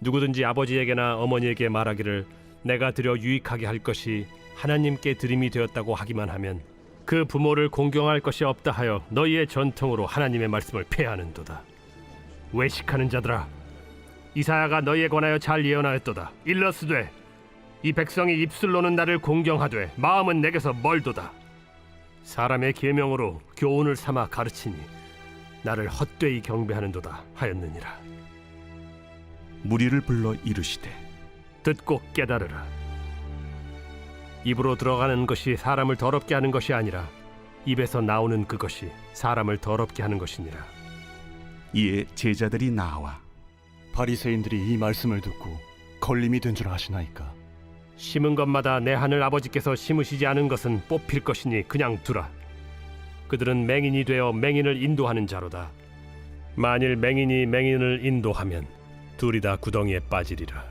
누구든지 아버지에게나 어머니에게 말하기를 내가 드려 유익하게 할 것이 하나님께 드림이 되었다고 하기만 하면 그 부모를 공경할 것이 없다 하여 너희의 전통으로 하나님의 말씀을 폐하는도다 외식하는 자들아 이사야가 너희에 관하여 잘 예언하였도다. 일러스되 이 백성이 입술로는 나를 공경하되 마음은 내게서 멀도다. 사람의 계명으로 교훈을 삼아 가르치니 나를 헛되이 경배하는도다 하였느니라. 무리를 불러 이르시되 듣고 깨달으라. 입으로 들어가는 것이 사람을 더럽게 하는 것이 아니라 입에서 나오는 그것이 사람을 더럽게 하는 것이니라. 이에 제자들이 나와 바리새인들이 이 말씀을 듣고 걸림이 된 줄 아시나이까 심은 것마다 내 하늘 아버지께서 심으시지 않은 것은 뽑힐 것이니 그냥 두라. 그들은 맹인이 되어 맹인을 인도하는 자로다. 만일 맹인이 맹인을 인도하면 둘이 다 구덩이에 빠지리라.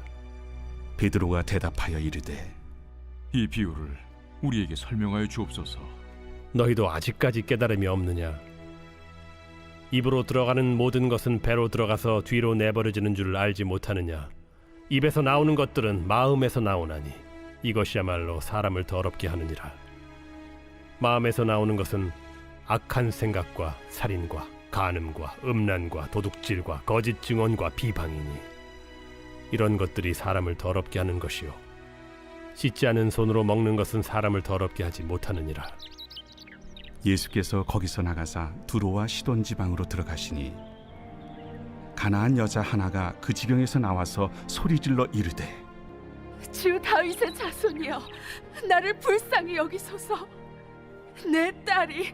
베드로가 대답하여 이르되 이 비유를 우리에게 설명하여 주옵소서. 너희도 아직까지 깨달음이 없느냐? 입으로 들어가는 모든 것은 배로 들어가서 뒤로 내버려지는 줄 알지 못하느냐? 입에서 나오는 것들은 마음에서 나오나니 이것이야말로 사람을 더럽게 하느니라. 마음에서 나오는 것은 악한 생각과 살인과 간음과 음란과 도둑질과 거짓 증언과 비방이니 이런 것들이 사람을 더럽게 하는 것이요 씻지 않은 손으로 먹는 것은 사람을 더럽게 하지 못하느니라. 예수께서 거기서 나가사 두로와 시돈 지방으로 들어가시니 가나안 여자 하나가 그 지경에서 나와서 소리질러 이르되 주 다윗의 자손이여 나를 불쌍히 여기소서 내 딸이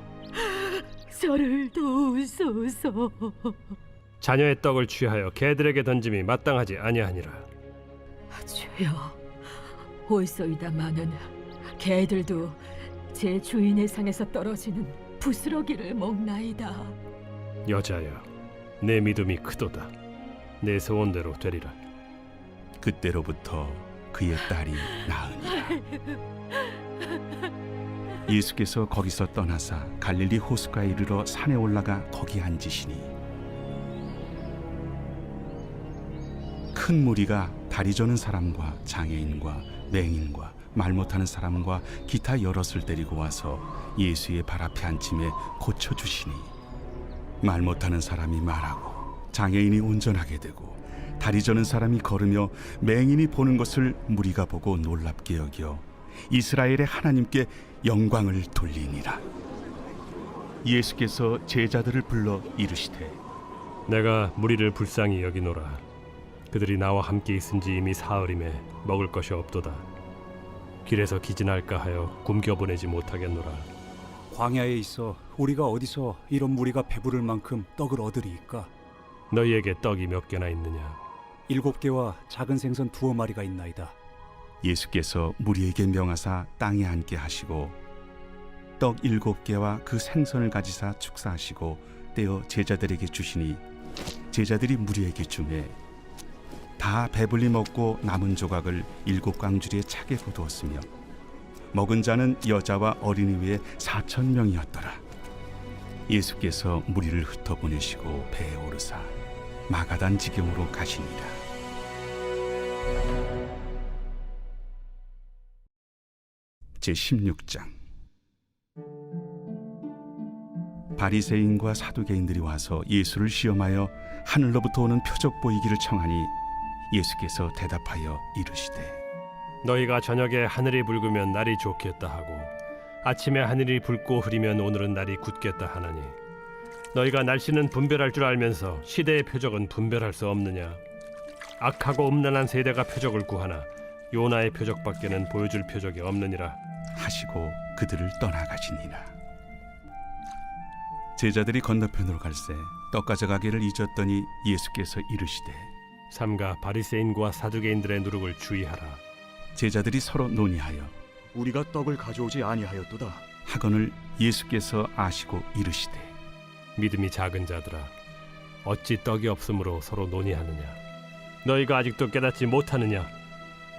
저를 도우소서 자녀의 떡을 취하여 개들에게 던짐이 마땅하지 아니하니라. 주여 올소이다마는 개들도 제 주인의 상에서 떨어지는 부스러기를 먹나이다 여자여, 내 믿음이 크도다. 내 소원대로 되리라. 그때로부터 그의 딸이 나으니라 예수께서 거기서 떠나사 갈릴리 호수가에 이르러 산에 올라가 거기 앉으시니 큰 무리가 다리 저는 사람과 장애인과 맹인과 말 못하는 사람과 기타 여럿을 데리고 와서 예수의 발 앞에 앉힘에 고쳐 주시니 말 못하는 사람이 말하고 장애인이 운전하게 되고 다리 저는 사람이 걸으며 맹인이 보는 것을 무리가 보고 놀랍게 여겨 이스라엘의 하나님께 영광을 돌리니라 예수께서 제자들을 불러 이르시되 내가 무리를 불쌍히 여기노라. 그들이 나와 함께 있은지 이미 사흘임에 먹을 것이 없도다. 길에서 기진할까 하여 굶겨 보내지 못하겠노라. 광야에 있어 우리가 어디서 이런 무리가 배부를 만큼 떡을 얻으리이까 너희에게 떡이 몇 개나 있느냐? 일곱 개와 작은 생선 두어 마리가 있나이다 예수께서 무리에게 명하사 땅에 앉게 하시고 떡 일곱 개와 그 생선을 가지사 축사하시고 떼어 제자들에게 주시니 제자들이 무리에게 주매 다 배불리 먹고 남은 조각을 일곱 광주리에 차게 거두었으며 먹은 자는 여자와 어린이 외에 사천 명이었더라. 예수께서 무리를 흩어 보내시고 배에 오르사 마가단 지경으로 가시니라 제 16장. 바리새인과 사두개인들이 와서 예수를 시험하여 하늘로부터 오는 표적 보이기를 청하니 예수께서 대답하여 이르시되 너희가 저녁에 하늘이 붉으면 날이 좋겠다 하고 아침에 하늘이 붉고 흐리면 오늘은 날이 굳겠다 하나니 너희가 날씨는 분별할 줄 알면서 시대의 표적은 분별할 수 없느냐? 악하고 음란한 세대가 표적을 구하나 요나의 표적밖에는 보여줄 표적이 없느니라 하시고 그들을 떠나가시니라. 제자들이 건너편으로 갈새 떡 가져가기를 잊었더니 예수께서 이르시되 삼가 바리새인과 사두개인들의 누룩을 주의하라 제자들이 서로 논의하여 우리가 떡을 가져오지 아니하였도다. 하건을 예수께서 아시고 이르시되 믿음이 작은 자들아 어찌 떡이 없으므로 서로 논의하느냐 너희가 아직도 깨닫지 못하느냐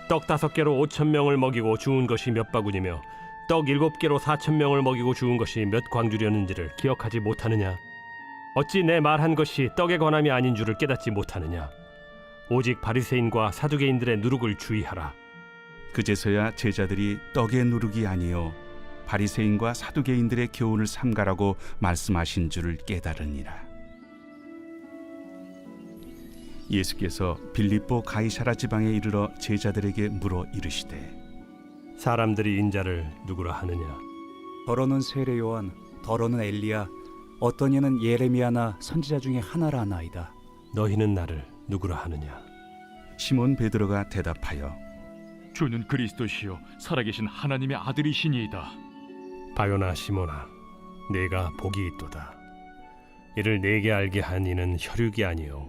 떡 다섯 개로 오천 명을 먹이고 주운 것이 몇 바구니며 떡 일곱 개로 사천 명을 먹이고 주운 것이 몇 광주렸는지를 기억하지 못하느냐? 어찌 내 말한 것이 떡에 관함이 아닌 줄을 깨닫지 못하느냐? 오직 바리새인과 사두개인들의 누룩을 주의하라. 그제서야 제자들이 떡의 누룩이 아니요 바리새인과 사두개인들의 교훈을 삼가라고 말씀하신 줄을 깨달으니라. 예수께서 빌립보 가이사라 지방에 이르러 제자들에게 물어 이르시되 사람들이 인자를 누구라 하느냐 더러는 세례 요한, 더러는 엘리야, 어떤 이는 예레미야나 선지자 중에 하나라 하나이다. 너희는 나를 누구라 하느냐 시몬 베드로가 대답하여 주는 그리스도시요 살아계신 하나님의 아들이시니이다. 바요나 시모나 내가 복이 있도다 이를 내게 알게 한 이는 혈육이 아니요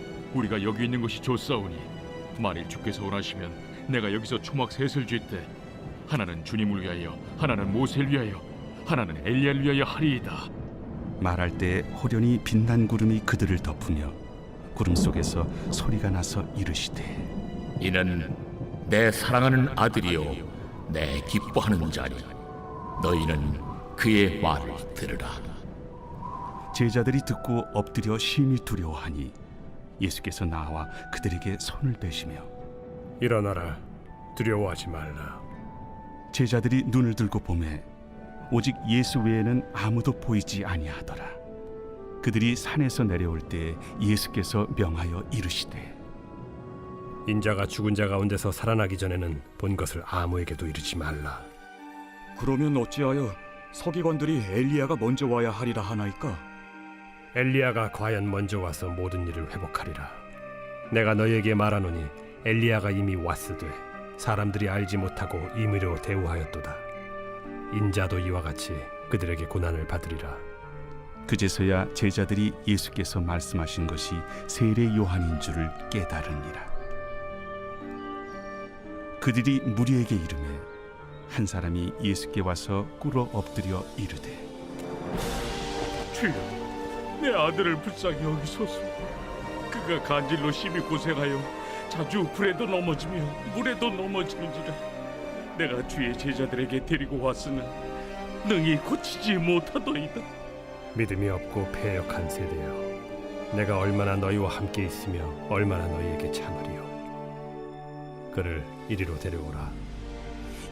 우리가 여기 있는 것이 좋사오니 만일 주께서 원하시면 내가 여기서 초막 셋을 쥘때 하나는 주님을 위하여 하나는 모세를 위하여 하나는 엘리야를 위하여 하리이다. 말할 때 호련히 빛난 구름이 그들을 덮으며 구름 속에서 소리가 나서 이르시되 이는 내 사랑하는 아들이요 내 기뻐하는 자니 너희는 그의 말을 들으라 제자들이 듣고 엎드려 심히 두려워하니 예수께서 나와 그들에게 손을 대시며 일어나라. 두려워하지 말라. 제자들이 눈을 들고 보매 오직 예수 외에는 아무도 보이지 아니하더라 그들이 산에서 내려올 때 예수께서 명하여 이르시되 인자가 죽은 자 가운데서 살아나기 전에는 본 것을 아무에게도 이르지 말라. 그러면 어찌하여 서기관들이 엘리야가 먼저 와야 하리라 하나이까? 엘리야가 과연 먼저 와서 모든 일을 회복하리라. 내가 너에게 말하노니 엘리야가 이미 왔으되 사람들이 알지 못하고 임의로 대우하였도다. 인자도 이와 같이 그들에게 고난을 받으리라. 그제서야 제자들이 예수께서 말씀하신 것이 세례 요한인 줄을 깨달으니라. 그들이 무리에게 이르매 한 사람이 예수께 와서 꿇어 엎드려 이르되 주여, 내 아들을 불쌍히 여기소서. 그가 간질로 심히 고생하여 자주 불에도 넘어지며 물에도 넘어지는지라. 내가 주의 제자들에게 데리고 왔으나 능히 고치지 못하더이다. 믿음이 없고 패역한 세대여 내가 얼마나 너희와 함께 있으며 얼마나 너희에게 참으리요 그를 이리로 데려오라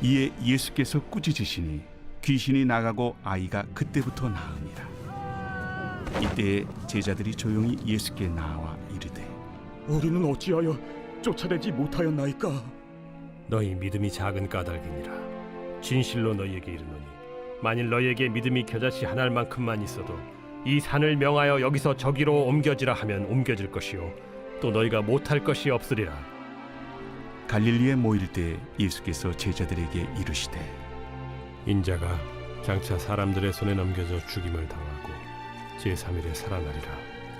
이에 예수께서 꾸짖으시니 귀신이 나가고 아이가 그때부터 나으니라. 이때에 제자들이 조용히 예수께 나와 이르되 우리는 어찌하여 쫓아내지 못하였나이까? 너희 믿음이 작은 까닭이니라 진실로 너희에게 이르노니 만일 너희에게 믿음이 겨자씨 한 알만큼만 있어도 이 산을 명하여 여기서 저기로 옮겨지라 하면 옮겨질 것이요 또 너희가 못할 것이 없으리라 갈릴리에 모일 때 예수께서 제자들에게 이르시되 인자가 장차 사람들의 손에 넘겨져 죽임을 당하고 제3일에 살아나리라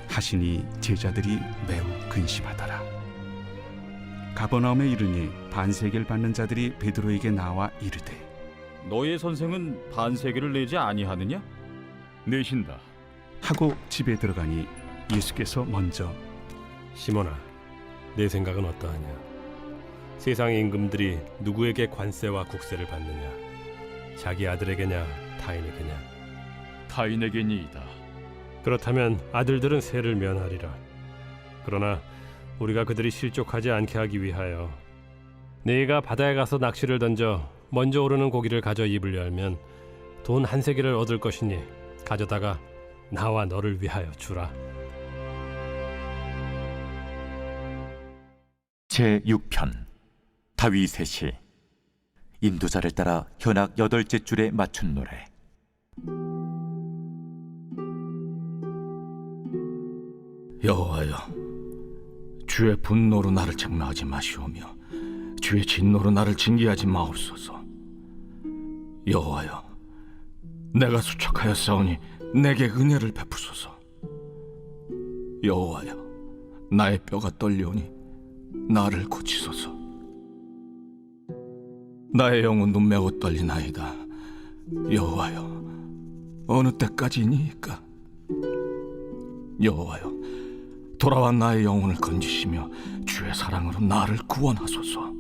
하시니 제자들이 매우 근심하더라. 가버나움에 이르니 반세계를 받는 자들이 베드로에게 나와 이르되 너의 선생은 반세계를 내지 아니하느냐? 내신다. 하고 집에 들어가니 예수께서 먼저 시몬아 내 생각은 어떠하냐 세상의 임금들이 누구에게 관세와 국세를 받느냐 자기 아들에게냐 타인에게냐 타인에게니이다. 그렇다면 아들들은 세를 면하리라. 그러나 우리가 그들이 실족하지 않게 하기 위하여 네가 바다에 가서 낚시를 던져 먼저 오르는 고기를 가져 입을 열면 돈 한 세기를 얻을 것이니 가져다가 나와 너를 위하여 주라. 제 6편 다윗의 시 인도자를 따라 현악 여덟째 줄에 맞춘 노래 여호와여, 주의 분노로 나를 책망하지 마시오며 주의 진노로 나를 징계하지 마옵소서. 여호와여, 내가 수척하였사오니 내게 은혜를 베푸소서. 여호와여, 나의 뼈가 떨려오니 나를 고치소서. 나의 영혼도 매우 떨리나이다. 여호와여, 어느 때까지니까? 여호와여, 돌아와 나의 영혼을 건지시며 주의 사랑으로 나를 구원하소서.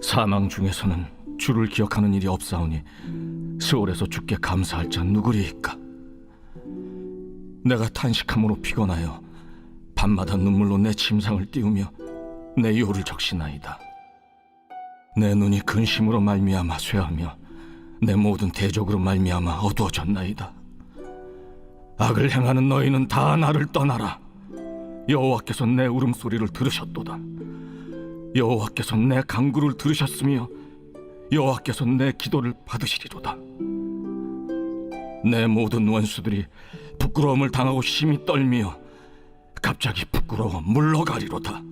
사망 중에서는 주를 기억하는 일이 없사오니 스올에서 주께 감사할 자 누구리이까? 내가 탄식함으로 피곤하여 밤마다 눈물로 내 침상을 띄우며 내 요를 적시나이다. 내 눈이 근심으로 말미암아 쇠하며 내 모든 대적으로 말미암아 어두워졌나이다. 악을 행하는 너희는 다 나를 떠나라. 여호와께서 내 울음소리를 들으셨도다. 여호와께서 내 간구를 들으셨으며 여호와께서 내 기도를 받으시리로다. 내 모든 원수들이 부끄러움을 당하고 심히 떨며 갑자기 부끄러워 물러가리로다.